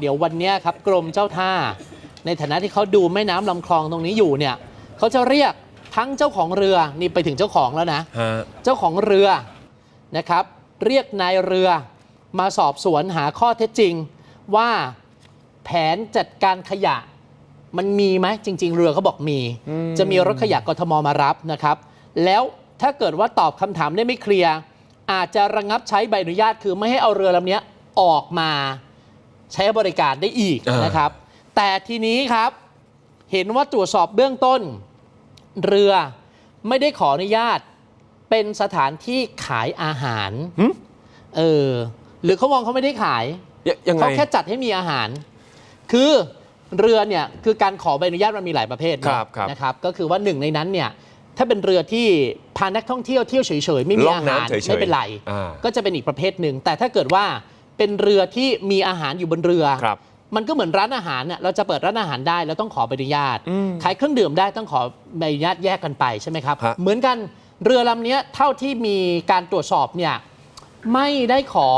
เดี๋ยววันเนี้ยครับกรมเจ้าท่า ในฐานะที่เขาดูแม่น้ำลำคลองตรงนี้อยู่เนี่ยเขาจะเรียกทั้งเจ้าของเรือนี่ไปถึงเจ้าของแล้วนะ ฮะเจ้าของเรือนะครับ เรียกนายเรือมาสอบสวนหาข้อเท็จจริง ว่าแผนจัดการขยะ มันมีไหมจริง ๆ เรือเขาบอกมีอืมจะมีรถขยะกทมมารับนะครับ แล้วถ้าเกิดว่าตอบคำถามได้ไม่เคลียร์อาจจะระงับใช้ใบอนุญาตคือไม่ให้เอาเรือลำเนี้ยออกมา ใช้บริการได้อีกอ่านนะครับ แต่ทีนี้ครับเห็นว่าตรวจสอบเบื้องต้น เรือไม่ได้ขออนุญาตเป็นสถานที่ขายอาหารหึเออหรือเขามองเขาไม่ได้ขายยยังไงเขาแค่จัดให้มีอาหาร คือเรือเนี่ยคือการขอใบอนุญาตมันมีหลายประเภทเนอะครับครับนะครับ ก็คือว่าหนึ่งในนั้นเนี่ยถ้าเป็นเรือที่พานักท่องเที่ยวเที่ยวเฉยๆ ไม่มีล่องอาหารน้ำเฉยๆไม่เป็นไรอ่าก็จะเป็นอีกประเภทหนึ่งแต่ถ้าเกิดว่า เป็นเรือที่มีอาหารอยู่บนเรือครับ มันก็เหมือนร้านอาหารเนี่ยเราจะเปิดร้านอาหารได้เราต้องขอใบอนุญาตอืมขายเครื่องดื่มได้ต้องขอใบอนุญาตแยกกันไปใช่ไหมครับ ฮะ เหมือนกันเรือลำเนี้ยเท่าที่มีการตรวจสอบเนี่ยไม่ได้ขอ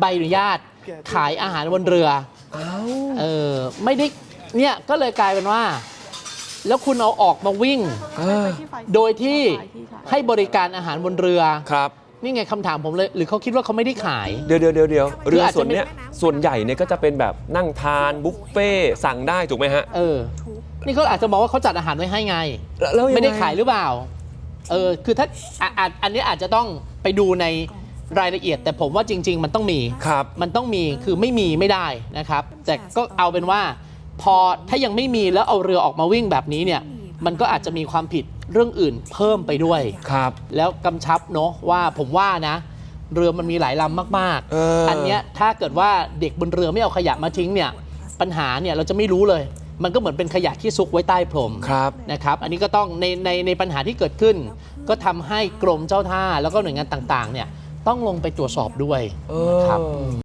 ใบอนุญาตขายอาหารบนเรืออ้าวเออไม่ได้เนี่ยก็เลยกลายเป็นว่า แล้วคุณเอาออกมาวิ่งอ่าโดยที่ให้บริการอาหารบนเรือ ครับ นี่ไงคำถามผมเลย หรือเขาคิดว่าเขาไม่ได้ขาย เดี๋ยวเดี๋ยวเดี๋ยวเดี๋ยวคือเรืออาจจะส่วนเนี้ยไม่ส่วนใหญ่เนี่ยก็จะเป็นแบบนั่งทานบุฟเฟ่ต์สั่งได้ถูกไหมฮะ เออ นี่เขาอาจจะมองว่าเขาจัดอาหารไว้ให้ไง แล้วแล้วงงไม่ได้ขายหรือเปล่า เออ คือถ้าอะอะอันนี้อาจจะต้องไปดูในรายละเอียด แต่ผมว่าจริง ๆ มันต้องมี ครับ มันต้องมี คือไม่มีไม่ได้นะครับ แต่ก็เอาเป็นว่า พอถ้ายังไม่มีแล้วเอาเรือออกมาวิ่งแบบนี้เนี่ย มันก็อาจจะมีความผิด เรื่องอื่นเพิ่มไปด้วย ครับ แล้วกำชับเนาะว่าผมว่านะ เรือมันมีหลายลำมากเอออั นเนี้ยถ้าเกิดว่าเด็กบนเรือไม่เอาขยะมาทิ้งเนี่ยปัญหาเนี่ยเราจะไม่รู้เลย มันก็เหมือนเป็นขยะที่ซุกไว้ใต้พรม ครับ นะครับอันนี้ก็ต้องในในในปัญหาที่เกิดขึ้น ก็ทำให้กรมเจ้าท่าแล้วก็หน่วยงานต่างๆเนี่ยต้องลงไปตรวจสอบด้วยเอนะครับอ